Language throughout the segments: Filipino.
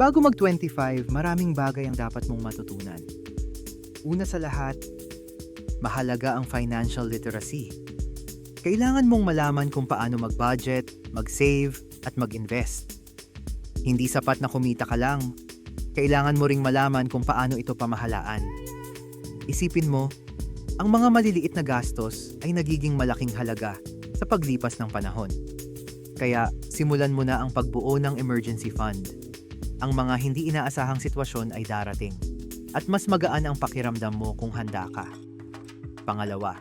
Bago mag-25, maraming bagay ang dapat mong matutunan. Una sa lahat, mahalaga ang financial literacy. Kailangan mong malaman kung paano mag-budget, mag-save, at mag-invest. Hindi sapat na kumita ka lang. Kailangan mo ring malaman kung paano ito pamahalaan. Isipin mo, ang mga maliliit na gastos ay nagiging malaking halaga sa paglipas ng panahon. Kaya simulan mo na ang pagbuo ng emergency fund. Ang mga hindi inaasahang sitwasyon ay darating at mas magaan ang pakiramdam mo kung handa ka. Pangalawa,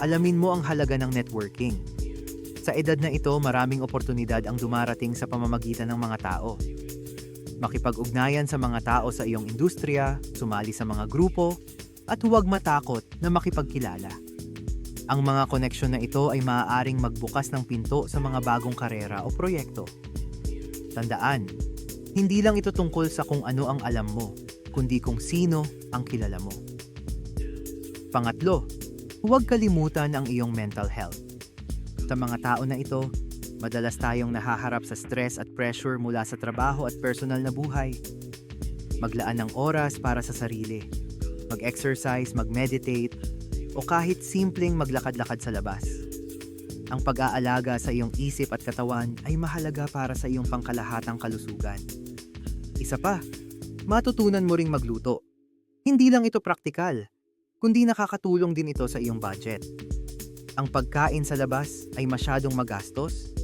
alamin mo ang halaga ng networking. Sa edad na ito, maraming oportunidad ang dumarating sa pamamagitan ng mga tao. Makipag-ugnayan sa mga tao sa iyong industriya, sumali sa mga grupo, at huwag matakot na makipagkilala. Ang mga koneksyon na ito ay maaaring magbukas ng pinto sa mga bagong karera o proyekto. Tandaan, hindi lang ito tungkol sa kung ano ang alam mo, kundi kung sino ang kilala mo. Pangatlo, huwag kalimutan ang iyong mental health. Sa mga tao na ito, madalas tayong nahaharap sa stress at pressure mula sa trabaho at personal na buhay. Maglaan ng oras para sa sarili. Mag-exercise, mag-meditate, o kahit simpleng maglakad-lakad sa labas. Ang pag-aalaga sa iyong isip at katawan ay mahalaga para sa iyong pangkalahatang kalusugan. Isa pa, matutunan mo ring magluto. Hindi lang ito praktikal, kundi nakakatulong din ito sa iyong budget. Ang pagkain sa labas ay masyadong magastos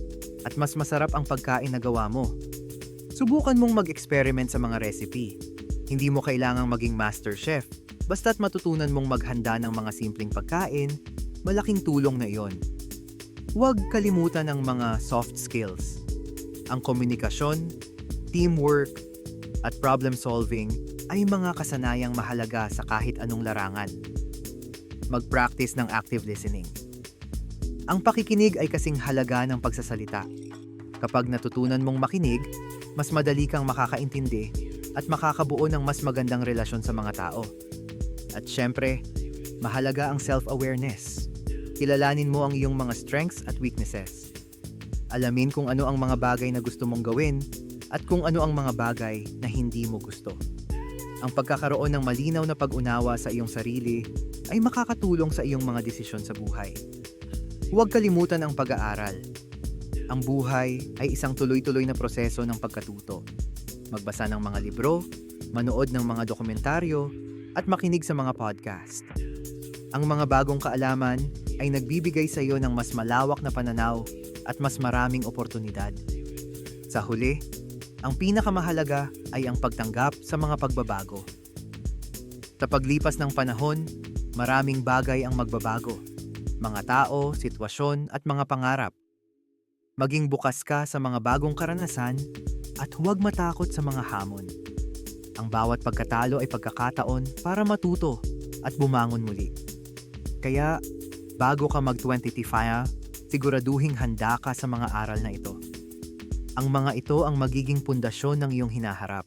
at mas masarap ang pagkain na gawa mo. Subukan mong mag-experiment sa mga recipe. Hindi mo kailangang maging master chef, basta't matutunan mong maghanda ng mga simpleng pagkain, malaking tulong na iyon. Huwag kalimutan ang mga soft skills. Ang komunikasyon, teamwork, at problem solving ay mga kasanayang mahalaga sa kahit anong larangan. Mag-practice ng active listening. Ang pakikinig ay kasing halaga ng pagsasalita. Kapag natutunan mong makinig, mas madali kang makakaintindi at makakabuo ng mas magandang relasyon sa mga tao. At syempre, mahalaga ang self-awareness. Kilalanin mo ang iyong mga strengths at weaknesses. Alamin kung ano ang mga bagay na gusto mong gawin at kung ano ang mga bagay na hindi mo gusto. Ang pagkakaroon ng malinaw na pag-unawa sa iyong sarili ay makakatulong sa iyong mga desisyon sa buhay. Huwag kalimutan ang pag-aaral. Ang buhay ay isang tuloy-tuloy na proseso ng pagkatuto. Magbasa ng mga libro, manood ng mga dokumentaryo, at makinig sa mga podcast. Ang mga bagong kaalaman ay nagbibigay sa iyo ng mas malawak na pananaw at mas maraming oportunidad. Sa huli, ang pinakamahalaga ay ang pagtanggap sa mga pagbabago. Sa paglipas ng panahon, maraming bagay ang magbabago. Mga tao, sitwasyon at mga pangarap. Maging bukas ka sa mga bagong karanasan at huwag matakot sa mga hamon. Ang bawat pagkatalo ay pagkakataon para matuto at bumangon muli. Kaya, bago ka mag-25, siguraduhing handa ka sa mga aral na ito. Ang mga ito ang magiging pundasyon ng iyong hinaharap.